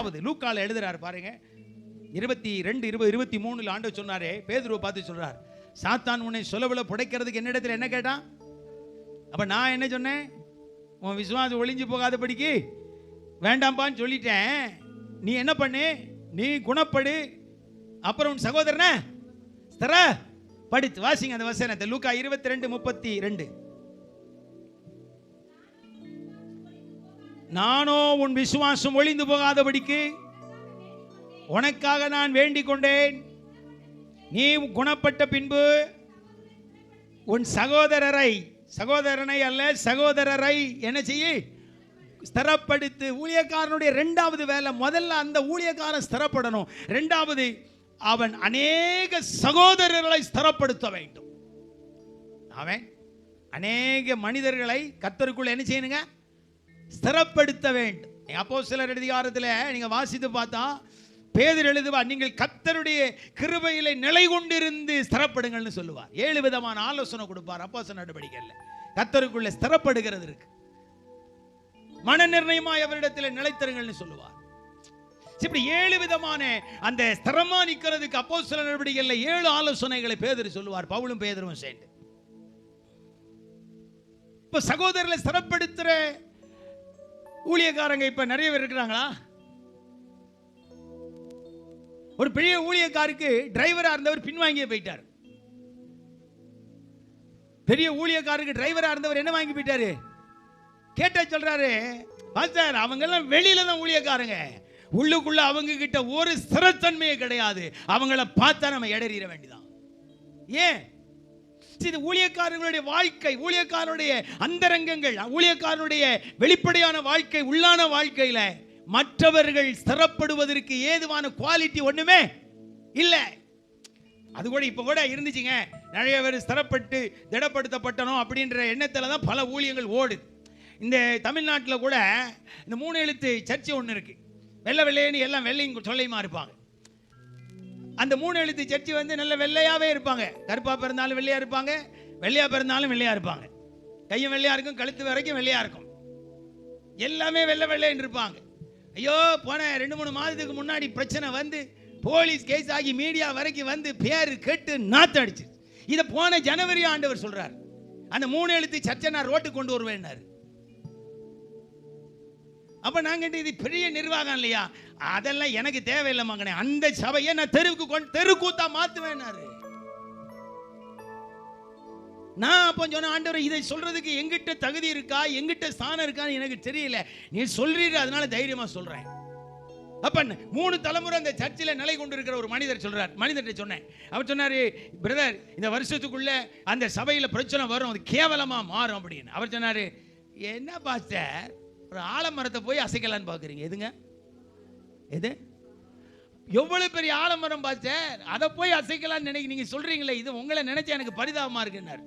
அதாவது லூக்கால எழுதுறாரு பாருங்க. இருபத்தி ரெண்டு இருபது இருபத்தி மூணுல ஆண்டு சொன்னாரே பேதுருவை பார்த்து சொல்றார் சாத்தான் உன்னை சுலபுல புடைக்கிறதுக்கு என்னிடத்துல என்ன கேட்டான்? அப்ப நான் என்ன சொன்னேன்? உன் விசுவாசம் ஒளிஞ்சு போகாதபடிக்கு வேண்டாம்பான்னு சொல்லிட்டேன். நீ என்ன பண்ணு? நீ குணப்படு. அப்புறம் உன் சகோதரன தர படித்து வாசிங்க அந்த வசனத்தை. லூக்கா இருபத்தி ரெண்டு முப்பத்தி ரெண்டு நானோ உன் விசுவாசம் ஒளிந்து போகாதபடிக்கு உனக்காக நான் வேண்டிக் கொண்டேன். நீ குணப்பட்ட பின்பு உன் சகோதரரை சகோதரனை அல்ல சகோதரரை என்ன செய்ய? ஸ்திரப்படுத்து. ஊழியக்காரனுடைய ரெண்டாவது வேலை முதல்ல அந்த ஊழியக்காரன் ஸ்திரப்படணும். ரெண்டாவது அவன் அநேக சகோதரர்களை ஸ்திரப்படுத்த வேண்டும். அவன் அநேக மனிதர்களை கத்தருக்குள்ள என்ன செய்யணுங்க? ஸ்திரப்படுத்த வேண்டும். அப்போ சிலர் அதிகாரத்தில் நீங்க வாசித்து பார்த்தா பேதர் எழுதுவார் நீங்கள் கத்தருடைய கிருபையிலே நிலை கொண்டிருந்து ஸ்திரப்படுங்கள்னு சொல்லுவார். ஏழு விதமான ஆலோசனை கொடுப்பார் அப்போ நடவடிக்கையில். கத்தருக்குள்ள ஸ்திரப்படுகிறது இருக்கு. மன நிர்ணயமாய் அவரிடத்தில் நிலைத்தருங்கள்னு சொல்லுவார். இப்படி ஏழு விதமான அந்த ஸ்திரமா நிக்கிறதுக்கு அப்போ சில நடவடிக்கைகளில் ஏழு ஆலோசனைகளை பேதர் சொல்லுவார் பவுலும் பேதரும் சேர்ந்து. இப்போ சகோதரர்களை ஸ்திரப்படுத்துகிற ஊழியக்காரங்க இப்ப நிறைய பேர் இருக்கிறாங்களா? ஒரு பெரிய ஊழியக்காருக்கு டிரைவரா இருந்தவர் பின்வாங்கியே போயிட்டார். பெரிய ஊழியக்காருக்கு டிரைவரா இருந்தவர் என்ன வாங்கி போயிட்டாரு? கேட்ட சொல்றாரு பாஸ்டர் அவங்க எல்லாம் வெளியில தான் ஊழியக்காரங்க. உள்ளுக்குள்ள அவங்க கிட்ட ஒரு சிறத்தன்மையே கிடையாது. அவங்கள பார்த்தா நம்ம இடறிட வேண்டியதான் ஏன்? இது ஊழியக்காரர்களுடைய வாழ்க்கை ஊழியக்காரனுடைய அந்தரங்கங்கள் ஊழியக்காரனுடைய வெளிப்படையான வாழ்க்கை உள்ளான வாழ்க்கையில் மற்றவர்கள் ஸ்திரப்படுவதற்கு ஏதுவான குவாலிட்டி ஒன்றுமே இல்லை. அது கூட இப்போ கூட இருந்துச்சுங்க. நிறைய பேர் ஸ்திரப்பட்டு திடப்படுத்தப்பட்டனும் அப்படின்ற எண்ணத்தில் தான் பல ஊழியங்கள் ஓடுது. இந்த தமிழ்நாட்டில் கூட இந்த மூணு எழுத்து சர்ச்சை ஒன்று இருக்குது வெள்ளை வெள்ளையன்னு எல்லாம் வெள்ளையும் சொல்லையுமா இருப்பாங்க. அந்த மூணு எழுத்து சர்ச்சு வந்து நல்ல வெள்ளையாவே இருப்பாங்க. கருப்பா பிறந்தாலும் வெள்ளையா இருப்பாங்க வெள்ளையா பிறந்தாலும் வெள்ளையா இருப்பாங்க. கையும் வெள்ளையா இருக்கும் கழுத்து வரைக்கும் வெள்ளையா இருக்கும். எல்லாமே வெள்ளை வெள்ளைன்னு இருப்பாங்க. ஐயோ போன ரெண்டு மூணு மாதத்துக்கு முன்னாடி பிரச்சனை வந்து போலீஸ் கேஸ் ஆகி மீடியா வரைக்கும் வந்து பேர் கெட்டு நாத்து அடிச்சு இதை போன ஜனவரி ஆண்டவர் சொல்றார். அந்த மூணு எழுத்து சர்ச்சை நான் ரோட்டுக்கு கொண்டு வருவேன்னாரு. அப்போ நாங்கள் இது பெரிய நிர்வாகம் இல்லையா? அதெல்லாம் எனக்கு தேவையில்லை மகனே. அந்த சபையை நான் தெருவுக்கு கொண்டு தெருக்கூத்தா மாற்றுவேனாரு நான். அப்போ சொன்ன ஆண்டவர் இதை சொல்றதுக்கு எங்கிட்ட தகுதி இருக்கா? எங்கிட்ட ஸ்தானம் இருக்கான்னு எனக்கு தெரியல. நீ சொல்றீங்க அதனால தைரியமா சொல்றேன். அப்ப மூணு தலைமுறை அந்த சர்ச்சில் நிலை கொண்டிருக்கிற ஒரு மனிதர் சொல்றார் மனிதர்கிட்ட சொன்னேன். அவர் சொன்னாரு பிரதர் இந்த வருஷத்துக்குள்ள அந்த சபையில் பிரச்சனை வரும் அது கேவலமா மாறும் அப்படின்னு. அவர் சொன்னாரு என்ன பாஸ்டர்? ஒரு ஆலமரத்தை போய் அசைக்கலான்னு பார்க்குறீங்க எதுங்க? எது? எவ்வளவு பெரிய ஆலமரம் பாஸ்டர் அதை போய் அசைக்கலாம்னு நினைக்க நீங்க சொல்றீங்களே இது உங்களை நினைச்சா எனக்கு பரிதாபமா இருக்குன்னாரு.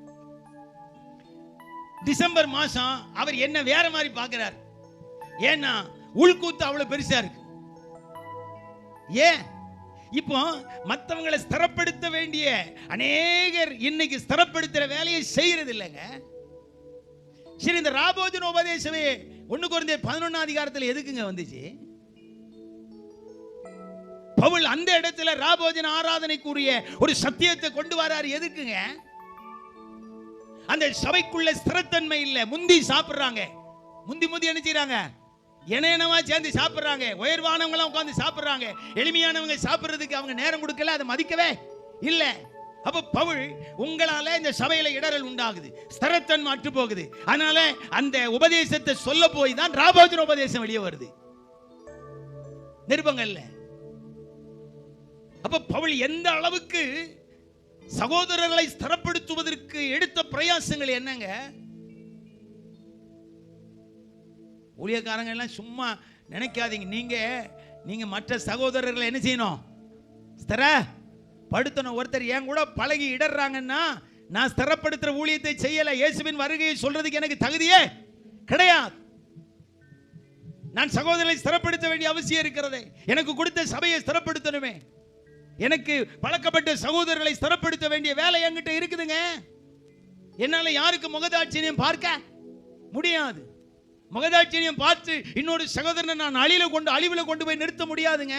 டிசம்பர் மாசம் அவர் என்ன வேற மாதிரி பார்க்குறார் ஏன்னா உள்கூத்து அவ்வளவு பெருசா இருக்கு. ஏன்? இப்போ மற்றவங்களை ஸ்திரப்படுத்த வேண்டிய அநேகர் இன்னைக்கு ஸ்திரப்படுத்துற வேலையை செய்யறது இல்லைங்க. சரி இந்த ராபோஜன் உபதேசமே ஒன்று குறைந்த பதினொன்னாம் அதிகாரத்தில் எதுக்குங்க வந்துச்சு? பவுல் அந்த இடத்துல ராபோஜன ஆராதனைக்குரிய ஒரு சத்தியத்தை கொண்டு வராரு. எதுக்குங்க? அந்த சபைக்குள்ள ஸ்திரத்தன்மை இல்ல. முந்தி சாப்பிடுறாங்க. முந்தி முந்தி என்ன செய்றாங்க? இணையனவா சேர்ந்து சாப்பிடுறாங்க. உயர்வானவங்களாம் உட்காந்து சாப்பிட்றாங்க சாப்பிடுறாங்க. எளிமையானவங்க சாப்பிட்றதுக்கு அவங்க நேரம் கொடுக்கல. அதை மதிக்கவே இல்லை. அப்போ பவுல் உங்களால இந்த சபையில இடரல் உண்டாகுது. ஸ்தரத்தன் மாற்று போகுது. அதனால அந்த உபதேசத்தை சொல்ல போய் தான் ராபோஜன உபதேசம் வெளியே வருது. நிருபங்கள்ல அப்ப பவுல் எந்த அளவுக்கு சகோதரர்களை ஸ்திரப்படுத்துவதற்கு எடுத்த பிரயாசங்கள் என்னங்க? ஊழியக்காரங்க எல்லாம் சும்மா நினைக்காதீங்க. நீங்க நீங்க மற்ற சகோதரர்களை என்ன செய்யணும்? ஸ்திர படுத்தணும். ஒருத்தர் என் கூட பழகி இடறாங்கன்னா நான் ஸ்திரப்படுத்துற ஊழியத்தை செய்யல. இயேசுவின் வருகையை சொல்றதுக்கு எனக்கு தகுதியே கிடையாது. நான் சகோதரனை ஸ்திரப்படுத்த வேண்டிய அவசியம் இருக்கிறது. எனக்கு கொடுத்த சபையை ஸ்திரப்படுத்தணுமே. எனக்கு பழக்கப்பட்ட சகோதரர்களை ஸ்திரப்படுத்த வேண்டிய வேலை என்கிட்ட இருக்குதுங்க. என்னால யாருக்கு முகதாட்சியம் பார்க்க முடியாது. முகதாட்சியம் பார்த்து இன்னொரு சகோதரனை நான் அழியில கொண்டு அழிவுல கொண்டு போய் நிறுத்த முடியாதுங்க.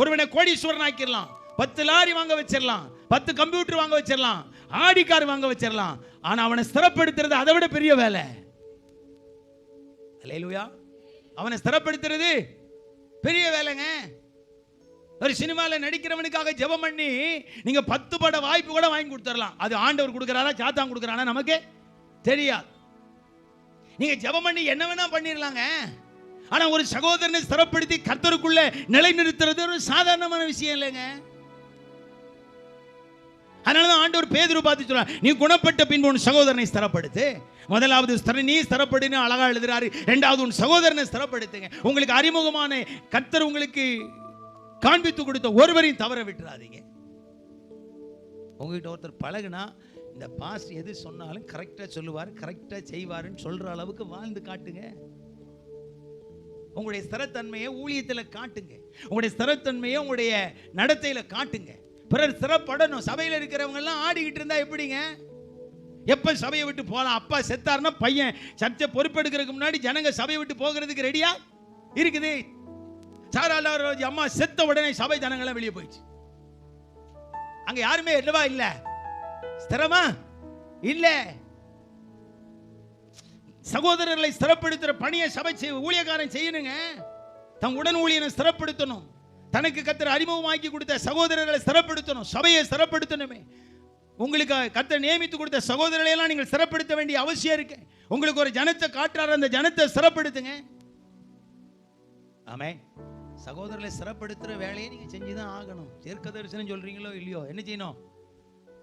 ஒருவனை கோடீஸ்வரன் ஆக்கிடலாம் பத்து லாரி வாங்க வச்சிடலாம். பத்து கம்ப்யூட்டர் வாங்க வச்சிடலாம். ஆடி கார் வாங்க வச்சிடலாம். ஆனா அவனை ஸ்திரப்படுத்துறது அதை விட பெரிய வேலை. அல்லேலூயா. அவனை ஸ்திரப்படுத்துறது பெரிய வேலைங்க. ஒரு சினிமாவில் நடிக்கிறவனுக்காக ஜெபம் பண்ணி நீங்கள் பத்து பட வாய்ப்பு கூட வாங்கி கொடுத்துடலாம். அது ஆண்டவர் கொடுக்குறாரா சாத்தான் கொடுக்குறானா நமக்கு தெரியாது. நீங்கள் ஜெபம் பண்ணி என்ன வேணால் பண்ணிடலாங்க. ஆனா ஒரு சகோதரனை ஸ்திரப்படுத்தி கர்த்தருக்குள்ள நிலைநிறுத்துறது ஒரு சாதாரணமான விஷயம் இல்லைங்க. அதனாலதான் ஆண்டவர் பேதுரு பார்த்து சொல்றார் நீ குணப்பட்ட பின்பு உன் சகோதரனை ஸ்திரப்படுத்து முதலாவது ஸ்திர நீ ஸ்திரப்படுன்னு அழகா எழுதுறாரு. ரெண்டாவது உன் சகோதரனை ஸ்திரப்படுத்துங்க உங்களுக்கு அறிமுகமான கர்த்தர் உங்களுக்கு காண்பித்து கொடுத்த ஒருவரையும் தவற விட்டுறாதீங்க. உங்ககிட்ட ஒருத்தர் பழகுனா இந்த பாஸ் எது சொன்னாலும் கரெக்டாக சொல்லுவார் கரெக்டாக செய்வாருன்னு சொல்ற அளவுக்கு வாழ்ந்து காட்டுங்க. உங்களுடைய ஸ்திரத்தன்மையை ஊழியத்தில் காட்டுங்க. உங்களுடைய ஸ்திரத்தன்மையை உங்களுடைய நடத்தையில் காட்டுங்க. பிறர் ஸ்திரப்படணும் சபையில் இருக்கிறவங்கெல்லாம் ஆடிக்கிட்டு இருந்தால் எப்படிங்க? எப்போ சபையை விட்டு போகலாம் அப்பா செத்தாருன்னா பையன் சர்ச்சை பொறுப்பெடுக்கிறதுக்கு முன்னாடி ஜனங்க சபையை விட்டு போகிறதுக்கு ரெடியா இருக்குது. சாராலாரோஜி அம்மா செத்த உடனே சபை ஜனங்கள்லாம் வெளியே போயிடுச்சு. அங்கே யாருமே என்னவா இல்லை. ஸ்திரமா? இல்லை. சகோதரர்களை ஸ்திரப்படுத்துகிற பணியை சபை செய்- ஊழியக்காரன் செய்யணுங்க. தன் உடன் ஊழியனை ஸ்திரப்படுத்தணும் தனக்கு கத்தர் அறிமுகமாக்கி கொடுத்த சகோதரர்களை ஸ்திரப்படுத்தணும் சபையை ஸ்திரப்படுத்தணுமே உங்களுக்கு கத்தர் நியமித்து கொடுத்த சகோதரர்களை எல்லாம் நீங்கள் சிறப்படுத்த வேண்டிய அவசியம் இருக்கு. உங்களுக்கு ஒரு ஜனத்தை காட்டுறாரு அந்த ஜனத்தை சிறப்படுத்துங்க. ஆமே சகோதரர்களை சிறப்படுத்துகிற வேலையை நீங்கள் செஞ்சு தான் ஆகணும். தீர்க்க தரிசனம் சொல்கிறீங்களோ இல்லையோ என்ன செய்யணும்?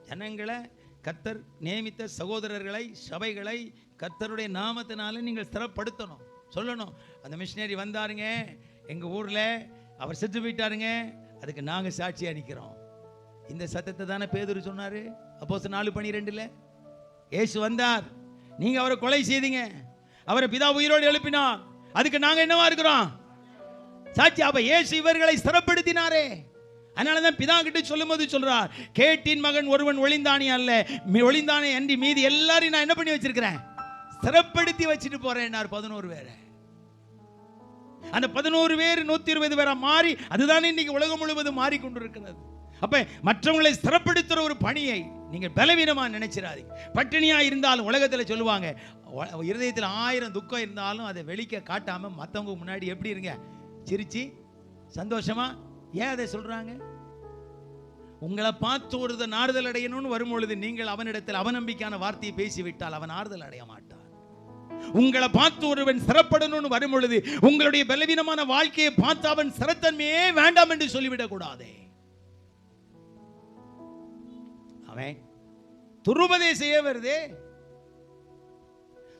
ஜனங்களை கத்தர் நியமித்த சகோதரர்களை சபைகளை கத்தருடைய நாமத்தினால நீங்கள் ஸ்திரப்படுத்தணும் சொல்லணும். அந்த மிஷினரி வந்தாருங்க. எங்கள் ஊரில் அவர் செத்து போயிட்டாருங்க. அதுக்கு நாங்கள் சாட்சியாக நிற்கிறோம் இந்த சத்தத்தை தானே பேதுரு சொன்னார்? அப்போஸ் நாலு பனிரெண்டில். ஏசு வந்தார். நீங்கள் அவரை கொலை செய்தீங்க. அவரை பிதா உயிரோடு எழுப்பினார். அதுக்கு நாங்கள் என்னவா இருக்கிறோம்? சாட்சி அப்போ ஏசு இவர்களை ஸ்திரப்படுத்தினாரே அதனால தான் பிதா கிட்ட சொல்லும்போது சொல்கிறார் கேட்டின் மகன் ஒருவன் ஒளிந்தானே அல்ல. ஒளிந்தானே அன்றி மீதி எல்லாரையும் நான் என்ன பண்ணி வச்சிருக்கிறேன்? ஸ்திரப்படுத்தி வச்சுட்டு போறேன்னார் பதினோரு பேரை. அந்த பதினோரு பேர் நூத்தி இருபது பேரா மாறி அதுதானே இன்னைக்கு உலகம் முழுவதும் மாறிக்கொண்டிருக்கிறது. அப்ப மற்றவங்களை ஸ்திரப்படுத்துற ஒரு பணியை நீங்கள் பலவீனமா நினைச்சிடாதீங்க பட்டினியா இருந்தாலும் உலகத்துல சொல்லுவாங்க இருதயத்தில் ஆயிரம் துக்கம் இருந்தாலும் அதை வெளிக்க காட்டாம மத்தவங்க முன்னாடி எப்படி இருங்க? சிரிச்சு சந்தோஷமா? ஏன் அதை சொல்றாங்க? உங்களை பார்த்து ஒருத ஆறுதல் அடையணும்னு வரும்பொழுது நீங்கள் அவனிடத்தில் அவநம்பிக்கையான வார்த்தையை பேசிவிட்டால் அவன் ஆறுதல் அடைய மாட்டான். உங்களை பார்த்து ஒருவன் சிறப்படணும்னு வரும் பொழுது உங்களுடைய பலவீனமான வாழ்க்கையை பார்த்து அவன் சிறத்தன்மையே வேண்டாம் என்று சொல்லிவிடக்கூடாதே. அவன் துருபதேசையே வருதே?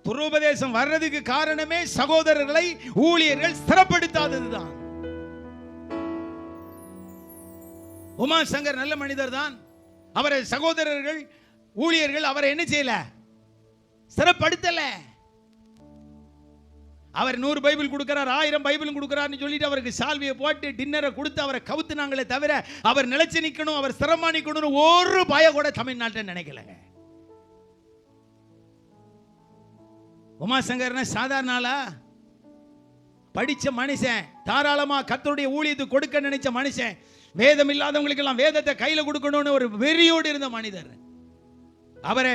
துருபதேசம் வர்றதுக்கு காரணமே சகோதரர்களை ஊழியர்கள் சிறப்படுத்தாததுதான். உமா சங்கர் நல்ல மனிதர் தான் அவரை சகோதரர்கள் ஊழியர்கள் அவரை என்ன செய்யல? சிறப்படுத்தலை. அவர் நூறு பைபிள் கொடுக்கிறார் ஆயிரம் பைபிளும் கொடுக்கிறார்னு சொல்லிட்டு அவருக்கு சால்வியை போட்டு டின்னரை கொடுத்து அவரை கவுத்துனாங்களே தவிர அவர் நிலைச்சு நிக்கணும் அவர் ஸ்திரமா ஒரு பய கூட தமிழ்நாட்டில் நினைக்கலங்க உமாசங்கர்னா சாதாரண ஆளா? படிச்ச மனுஷன் தாராளமா கத்தருடைய ஊழியத்துக்கு கொடுக்க நினைச்ச மனுஷன் வேதம் இல்லாதவங்களுக்கு எல்லாம் வேதத்தை கையில கொடுக்கணும்னு ஒரு வெறியோடு இருந்த மனிதர். அவரை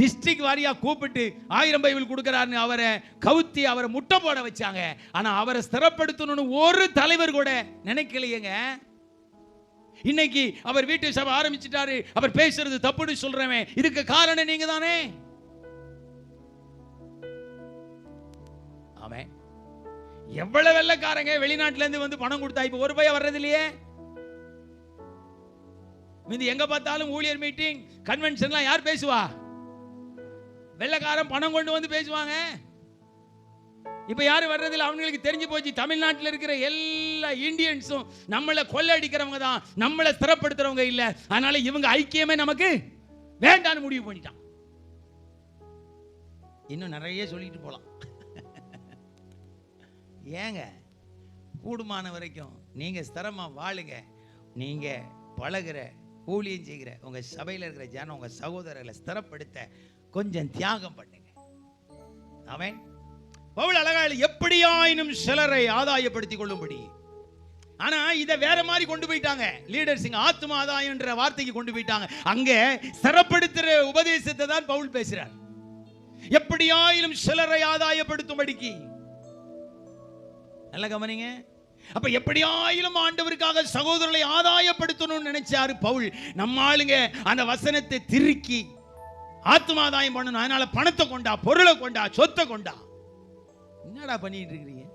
டிஸ்ட்ரிக்ட் வாரியாக கூப்பிட்டு ஆயிரம் பைபிள் கொடுக்குறாருன்னு அவரை கவுத்தி அவரை முட்டை போட வச்சாங்க. ஆனால் அவரை ஸ்திரப்படுத்தணும்னு ஒரு தலைவர் கூட நினைக்கலையேங்க. இன்னைக்கு அவர் வீட்டு சபை ஆரம்பிச்சிட்டாரு. அவர் பேசுறது தப்புன்னு சொல்றவன். இதுக்கு காரணம் நீங்க தானே அவன் எவ்வளவு வெள்ளக்காரங்க வெளிநாட்டுல இருந்து வந்து பணம் கொடுத்தா இப்ப ஒரு பையன் வர்றது இல்லையே மீதி எங்க பார்த்தாலும் ஊழியர் மீட்டிங் கன்வென்ஷன்லாம் யார் பேசுவா? வெள்ளக்காரன் பணம் கொண்டு வந்து பேசுவாங்க. இப்ப யாரும் வர்றதில்ல? அவங்களுக்கு தெரிஞ்சு போச்சு. தமிழ்நாட்டில் இருக்கிற எல்லா இந்தியன்ஸும் நம்மளை கொள்ளடிக்கிறவங்க தான். நம்மளை ஸ்திரப்படுத்துறவங்க இல்ல. அதனால இவங்க ஐக்கியமே நமக்கு வேண்டான்னு முடிவு பண்ணிட்டான். இன்னும் நிறைய சொல்லிட்டு போலாம். ஏங்க கூடுமான வரைக்கும் நீங்க ஸ்திரமா வாழுங்க. நீங்க பழகுற ஊழியம் செய்கிற உங்க சபையில் இருக்கிற ஜனம் உங்க சகோதரர்களை ஸ்திரப்படுத்த கொஞ்சம் தியாகம் பண்ணுங்க. அவன் பவுல் அழகா எப்படியாயினும் சிலரை ஆதாயப்படுத்திக் கொள்ளும்படி. ஆனா இதை வேற மாதிரி கொண்டு போயிட்டாங்க. லீடர்ஸ் இங்க ஆத்ம ஆதாயம்ன்ற வார்த்தைக்கு கொண்டு போயிட்டாங்க. அங்க சிறப்படுத்துற உபதேசத்தை தான் பவுல் பேசுறார். எப்படியாயிலும் சிலரை ஆதாயப்படுத்தும்படிக்கு. நல்ல கவனிங்க. அப்ப எப்படியாயிலும் ஆண்டவருக்காக சகோதரர்களை ஆதாயப்படுத்தணும்னு நினைச்சாரு பவுல். நம்ம ஆளுங்க அந்த வசனத்தை திருக்கி ஆத்மாதாயம் பண்ணணும் அதனால பணத்தை கொண்டா பொருளை கொண்டா சொத்தை கொண்டா. என்னடா பண்ணிட்டு இருக்கிறீங்க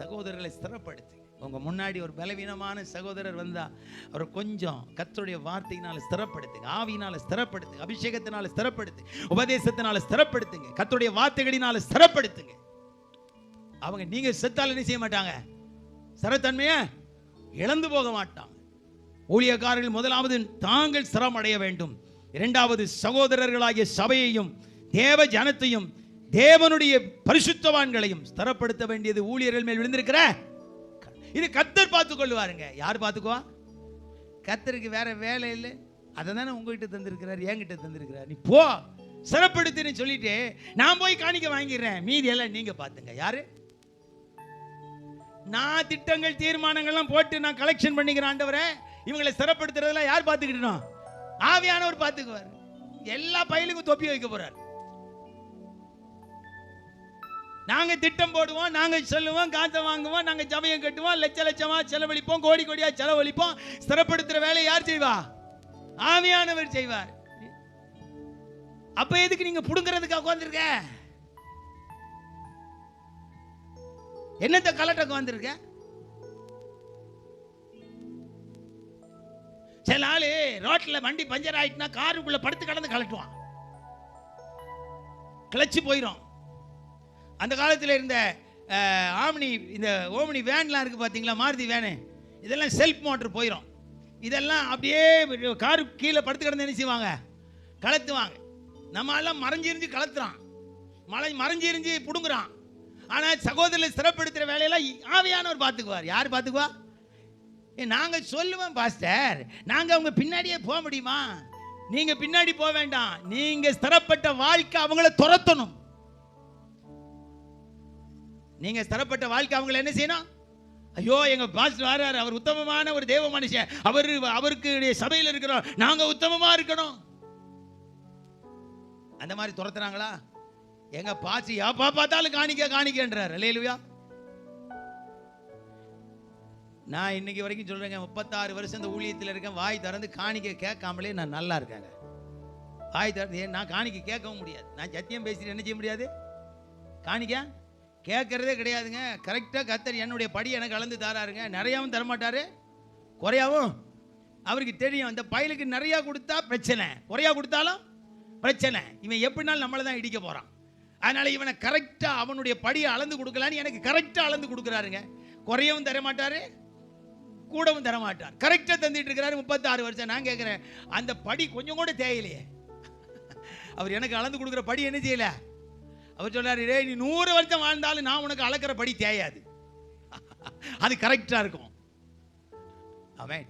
சகோதரர்களை ஸ்திரப்படுத்து. உங்க முன்னாடி ஒரு பலவீனமான சகோதரர் வந்தா அவர் கொஞ்சம் கத்தருடைய வார்த்தையினால ஸ்திரப்படுத்துங்க ஆவியினால ஸ்திரப்படுத்துங்க அபிஷேகத்தினால ஸ்திரப்படுத்து உபதேசத்தினால ஸ்திரப்படுத்துங்க. கத்தருடைய வார்த்தைகளினால ஸ்திரப்படுத்துங்க. அவங்க நீங்க செத்தால் என்ன செய்ய மாட்டாங்க? ஸ்திரத்தன்மைய இழந்து போக மாட்டாங்க. ஊழியக்காரர்கள் முதலாவது தாங்கள் சிரமடைய வேண்டும். இரண்டாவது சகோதரர்களாகிய சபையையும் தேவ ஜனத்தையும் தேவனுடைய பரிசுத்தவான்களையும் ஸ்தரப்படுத்த வேண்டியது ஊழியர்கள் மேல் விழுந்திருக்கிற இது கத்தர் பார்த்து கொள்வாருங்க யார் பார்த்துக்குவா? கத்தருக்கு வேற வேலை இல்லை. அதை தானே உங்ககிட்ட தந்திருக்கிறார் என்கிட்ட தந்திருக்கிறார். நீ போ. சிறப்படுத்துன்னு சொல்லிட்டு நான் போய் காணிக்க வாங்கிடுறேன். மீதி எல்லாம் நீங்க பாத்துங்க யாரு? நான் திட்டங்கள் தீர்மானங்கள்லாம் போட்டு நான் கலெக்ஷன் பண்ணிக்கிறேன் ஆண்டவரை. இவங்களை சிறப்படுத்துறதெல்லாம் யார் பார்த்துக்கிட்டோம் ஆவியானவர் பார்த்துக்குவார். எல்லா பயிலுக்கும் தொப்பி வைக்க போறார். நாங்க திட்டம் போடுவோம் நாங்க சொல்லுவோம் காசை வாங்குவோம் நாங்க ஜமயம் கட்டுவோம் லட்ச லட்சமா செலவழிப்போம் கோடி கோடியா செலவழிப்போம் ஸ்திரப்படுத்துற வேலையை யார் செய்வா? ஆவியானவர் செய்வார். அப்ப எதுக்கு நீங்க புடுங்கிறதுக்காக உட்காந்துருக்க என்னத்த கலட்டக்கு வந்திருக்கேன் ஆளு ரோட்ல வண்டி பஞ்சர் ஆயிட்டுனா காருக்குள்ளே படுத்து கடந்து கலட்டுவான். கிளச்சி போயிடும் அந்த காலத்தில் இருந்த ஆம்னி இந்த ஓம்னி வேன்லாம் இருக்குது பார்த்தீங்களா மாருதி வேனு. இதெல்லாம் செல்ஃப் மோட்டர் போயிடும் இதெல்லாம் அப்படியே காரு கீழே படுத்து கிடந்து என்ன செய்வாங்க? கலத்துவாங்க. நம்ம எல்லாம் மறைஞ்சிரிஞ்சு கலத்துறான். மலை மறைஞ்சிரிஞ்சு புடுங்குறான். ஆனால் சகோதரில் சிறப்படுத்துகிற வேலையெல்லாம் ஆவியானவர் பார்த்துக்குவார் யார் பார்த்துக்குவா நாங்கள் சொல்லுவோம் பாஸ்டர். நாங்கள் அவங்க பின்னாடியே போக முடியுமா? நீங்கள் பின்னாடி போக வேண்டாம். நீங்கள் ஸ்திரப்பட்ட வாழ்க்கை அவங்கள துரத்தணும். நீங்க ஸ்திரப்பட்ட வாழ்க்கை அவங்களை என்ன செய்யணும்? ஐயோ எங்க பாஸ்டர் வராரு அவர் உத்தமமான ஒரு தேவ மனுஷன். அவர் அவருக்கு சபையில் இருக்கிறோம். நாங்க உத்தமமா இருக்கணும். அந்த மாதிரி துரத்துறாங்களா எங்க பாசி எப்பா பார்த்தாலும் காணிக்க காணிக்கன்றார். இல்லையா நான் இன்னைக்கு வரைக்கும் சொல்றேங்க முப்பத்தாறு வருஷம் இந்த ஊழியத்தில் இருக்கேன். வாய் திறந்து காணிக்க கேட்காமலே நான் நல்லா இருக்கேங்க. வாய் திறந்து ஏன் நான் காணிக்க கேட்கவும் முடியாது. நான் சத்தியம் பேசிட்டு என்ன செய்ய முடியாது? காணிக்க கேட்கறதே கிடையாதுங்க. கரெக்டாக கத்தர் என்னுடைய படி எனக்கு கலந்து தாராருங்க. நிறையாவும் தரமாட்டாரு. குறையாவும் அவருக்கு தெரியும். இந்த பயலுக்கு நிறையா கொடுத்தா பிரச்சனை. குறையா கொடுத்தாலும் பிரச்சனை. இவன் எப்படினாலும் நம்மளை தான் இடிக்க போகிறான் அதனால இவனை கரெக்டாக அவனுடைய படியை அளந்து கொடுக்கலான்னு எனக்கு கரெக்டாக அளந்து கொடுக்குறாருங்க. குறையவும் தரமாட்டாரு. கூடவும் தரமாட்டார். கரெக்டாக தந்துட்டு இருக்கிறாரு முப்பத்தாறு வருஷம். நான் கேட்குறேன் அந்த படி கொஞ்சம் கூட தேயிலையே அவர் எனக்கு அளந்து கொடுக்குற படி என்ன செய்யல? அவர் சொல்றாரு ரே நீ நூறு வருஷம் வாழ்ந்தாலும் நான் உனக்கு அளக்கிற படி தேயாது. அது கரெக்டாக இருக்கும். அவன்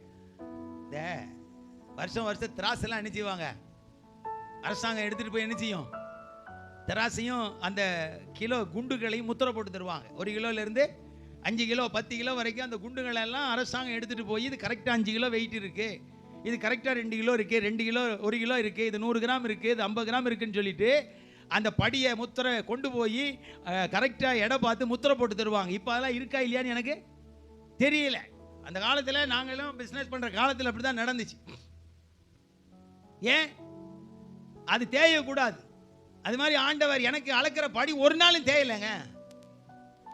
இந்த வருஷம் வருஷம் திராசெல்லாம் என்ன செய்வாங்க? அரசாங்கம் எடுத்துட்டு போய் என்ன செய்யும்? திராசையும் அந்த கிலோ குண்டுகளையும் முத்திரை போட்டு தருவாங்க. ஒரு கிலோல இருந்து அஞ்சு கிலோ பத்து கிலோ வரைக்கும் அந்த குண்டுகளை எல்லாம் அரசாங்கம் எடுத்துகிட்டு போய் இது கரெக்டாக அஞ்சு கிலோ வெயிட் இருக்குது இது கரெக்டாக ரெண்டு கிலோ இருக்குது ரெண்டு கிலோ ஒரு கிலோ இருக்குது இது நூறு கிராம் இருக்குது இது ஐம்பது கிராம் இருக்குதுன்னு சொல்லிட்டு அந்த படியை முத்திரை கொண்டு போய் கரெக்டாக எடை பார்த்து முத்திரை போட்டு தருவாங்க. இப்போ அதெல்லாம் இருக்கா இல்லையான்னு எனக்கு தெரியல. அந்த காலத்தில் நாங்களும் பிஸ்னஸ் பண்ணுற காலத்தில் அப்படி தான் நடந்துச்சு. ஏன்? அது தேயக்கூடாது. அது மாதிரி ஆண்டவர் எனக்கு அளக்கிற படி ஒரு நாளும் தேயலைங்க.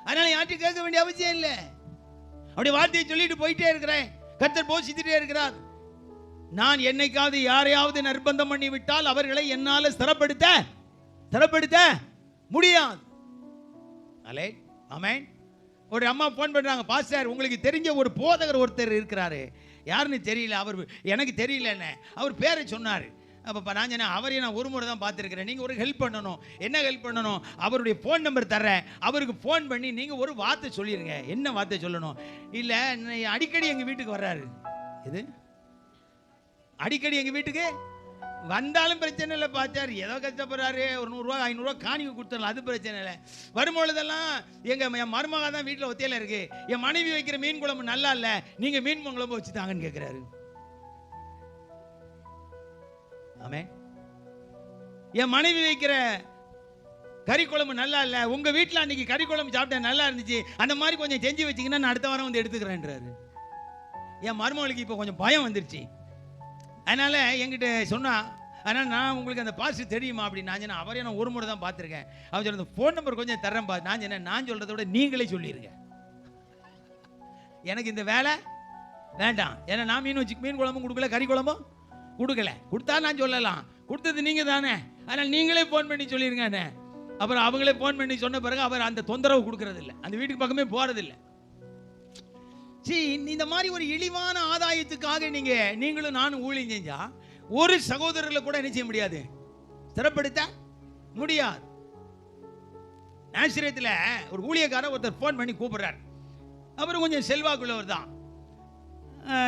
அதனால யார்ட்டையும் கேட்க வேண்டிய அவசியம் இல்லை. அப்படி வார்த்தையை சொல்லிட்டு போயிட்டே இருக்கிறேன். கர்த்தர் போஷித்துட்டே இருக்கிறார். நான் என்னைக்காவது யாரையாவது நிர்பந்தம் பண்ணி விட்டால் அவர்களை என்னால ஸ்திரப்படுத்த ஸ்திரப்படுத்த முடியாது. அலே ஆமென். ஒரு அம்மா ஃபோன் பண்றாங்க பாஸ்டர் உங்களுக்கு தெரிஞ்ச ஒரு போதகர் ஒருத்தர் இருக்கிறாரு. யாருன்னு தெரியல அவர் எனக்கு தெரியலன்னு. அவர் பேரை சொன்னார். அப்போ நான் சொன்னேன் அவரையும் நான் ஒரு முறை தான் பார்த்துருக்கிறேன். நீங்கள் ஒரு ஹெல்ப் பண்ணணும். என்ன ஹெல்ப் பண்ணணும்? அவருடைய ஃபோன் நம்பர் தர்றேன். அவருக்கு ஃபோன் பண்ணி நீங்கள் ஒரு வார்த்தை சொல்லிடுங்க என்ன வார்த்தை சொல்லணும்? இல்லை அடிக்கடி எங்கள் வீட்டுக்கு வர்றாரு. இது அடிக்கடி எங்கள் வீட்டுக்கு? வந்தாலும் பிரச்சனை இல்லை பார்த்தார். ஏதோ கஷ்டப்படுறாரு. ஒரு நூறுரூவா ஐநூறுரூவா காணிக்க கொடுத்துடலாம். அது பிரச்சனை இல்லை. வரும்பொழுதெல்லாம் எங்கள் என் மருமகா தான் வீட்டில் ஒத்தையில் இருக்குது என் மனைவி வைக்கிற மீன் குழம்பு நல்லா இல்லை. நீங்கள் மீன் குழம்பு வச்சு தாங்கன்னு கேட்குறாரு ஆமே என் மனைவி வைக்கிற கறி குழம்பு நல்லா இல்லை. உங்கள் வீட்டில் அன்னைக்கு கறி குழம்பு சாப்பிட்டேன் நல்லா இருந்துச்சு. அந்த மாதிரி கொஞ்சம் செஞ்சு வச்சிங்கன்னா நான் அடுத்த வாரம் வந்து எடுத்துக்கிறேன்றாரு. என் மருமகளுக்கு இப்போ கொஞ்சம் பயம் வந்துருச்சு. அதனால் என்கிட்ட சொன்னா ஆனால் நான் உங்களுக்கு அந்த பாசு தெரியுமா? அப்படின்னு நான் சொன்னேன். அவரே நான் ஒரு முறை தான் பார்த்துருக்கேன். அவன் சொன்ன ஃபோன் நம்பர் கொஞ்சம் தரேன் பா. நான் சொன்னேன் நான் சொல்கிறத விட நீங்களே சொல்லிடுங்க எனக்கு இந்த வேலை வேண்டாம். ஏன்னா நான் மீன் வச்சு மீன் குழம்பும் கொடுக்கல கறி குழம்பும். கொடுக்கல. கொடுத்தா நான் சொல்லலாம். கொடுத்தது நீங்கள் தானே அதனால் நீங்களே ஃபோன் பண்ணி சொல்லிடுங்க அப்புறம் அவங்களே ஃபோன் பண்ணி சொன்ன பிறகு அவர் அந்த தொந்தரவு கொடுக்கறதில்ல. அந்த வீட்டுக்கு பக்கமே போகிறதில்ல சி இந்த மாதிரி ஒரு இழிவான ஆதாயத்துக்காக நீங்க நீங்களும் நானும் ஊழியம் செஞ்சா ஒரு சகோதரர்களை கூட என்ன செய்ய முடியாது? சிறப்படுத்த முடியாது. ஆசிரியத்தில் ஒரு ஊழியக்காரர் ஒருத்தர் ஃபோன் பண்ணி கூப்பிடுறார். அவர் கொஞ்சம் செல்வாக்குள்ளவர் தான்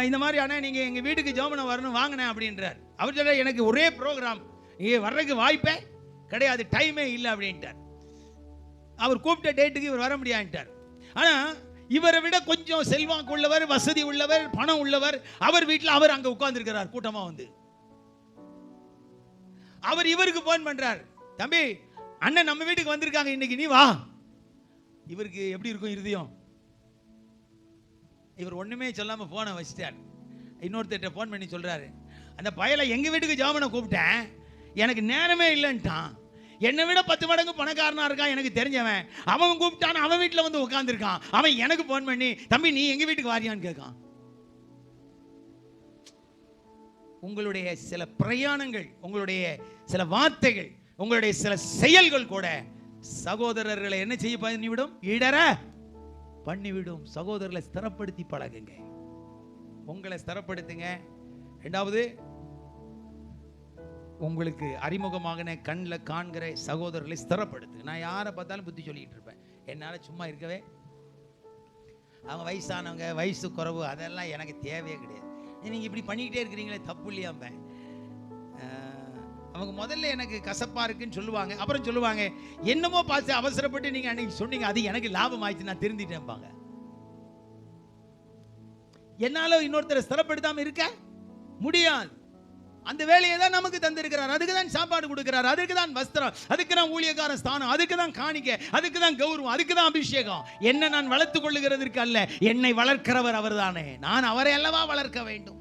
இந்த மாதிரி அண்ணா நீங்கள் எங்கள் வீட்டுக்கு ஜோமனை வரணும் வாங்கினேன் அப்படின்றார். அவர் சொல்ல எனக்கு ஒரே ப்ரோக்ராம் இங்கே வர்றதுக்கு வாய்ப்பே கிடையாது டைமே இல்லை அப்படின்ட்டார். அவர் கூப்பிட்ட டேட்டுக்கு இவர் வர முடியாதுட்டார் ஆனால் இவரை விட கொஞ்சம் செல்வாக்கு உள்ளவர் வசதி உள்ளவர் பணம் உள்ளவர் அவர் வீட்டில் அவர் அங்கே உட்கார்ந்துருக்கிறார் கூட்டமாக வந்து. அவர் இவருக்கு ஃபோன் பண்ணுறார் தம்பி அண்ணன் நம்ம வீட்டுக்கு வந்திருக்காங்க இன்னைக்கு நீ வா. இவருக்கு எப்படி இருக்கும் இருதயம் இவர் ஒன்றுமே சொல்லாமல் ஃபோனை வச்சிட்டார். இன்னொருத்தர்கிட்ட ஃபோன் பண்ணி சொல்கிறாரு அந்த பயலை எங்கள் வீட்டுக்கு ஜாமனை கூப்பிட்டேன்? எனக்கு நேரமே இல்லைன்ட்டான். என்னை விட பத்து மடங்கு பணக்காரனாக இருக்கான் எனக்கு தெரிஞ்சவன். அவன் கூப்பிட்டான் அவன் வீட்டில் வந்து உட்காந்துருக்கான் அவன் எனக்கு ஃபோன் பண்ணி தம்பி நீ எங்கள் வீட்டுக்கு வாரியான்னு கேட்கான். உங்களுடைய சில பிரயாணங்கள் உங்களுடைய சில வார்த்தைகள் உங்களுடைய சில செயல்கள் கூட சகோதரர்களை என்ன செய்ய பண்ணிவிடும் இடர பண்ணிவிடும். சகோதரர்களை ஸ்திரப்படுத்தி பழகுங்க. உங்களை ஸ்திரப்படுத்துங்க. ரெண்டாவது உங்களுக்கு அறிமுகமாகின கண்ணில் காண்கிற சகோதரர்களை ஸ்திரப்படுத்துங்க. நான் யாரை பார்த்தாலும் புத்தி சொல்லிக்கிட்டு இருப்பேன். என்னால் சும்மா இருக்கவே அவங்க வயசானவங்க வயசு குறவு அதெல்லாம் எனக்கு தேவையே கிடையாது. நீங்கள் இப்படி பண்ணிக்கிட்டே இருக்கிறீங்களே தப்பு இல்லையாம்பேன் அவங்க முதல்ல எனக்கு கசப்பாக இருக்குன்னு சொல்லுவாங்க. அப்புறம் சொல்லுவாங்க என்னமோ பார்த்து அவசரப்பட்டு நீங்கள் அன்னைக்கு சொன்னீங்க அது எனக்கு லாபம் ஆயிடுச்சு நான் திருந்திட்டேன்பாங்க என்னால இன்னொருத்தரை ஸ்திரப்படுத்தாமல் இருக்க முடியாது. அந்த வேலையை தான் நமக்கு தந்திருக்கிறார். அதுக்கு தான் சாப்பாடு கொடுக்கிறார். அதுக்கு தான் வஸ்திரம். அதுக்கு தான் ஊழியக்கார ஸ்தானம். அதுக்கு தான் காணிக்க. அதுக்கு தான் கௌரவம். அதுக்கு தான் அபிஷேகம். என்ன நான் வளர்த்துக் கொள்ளுகிறதற்கு அல்ல என்னை வளர்க்கிறவர் அவர்தானே. நான் அவரை அல்லவா வளர்க்க வேண்டும்?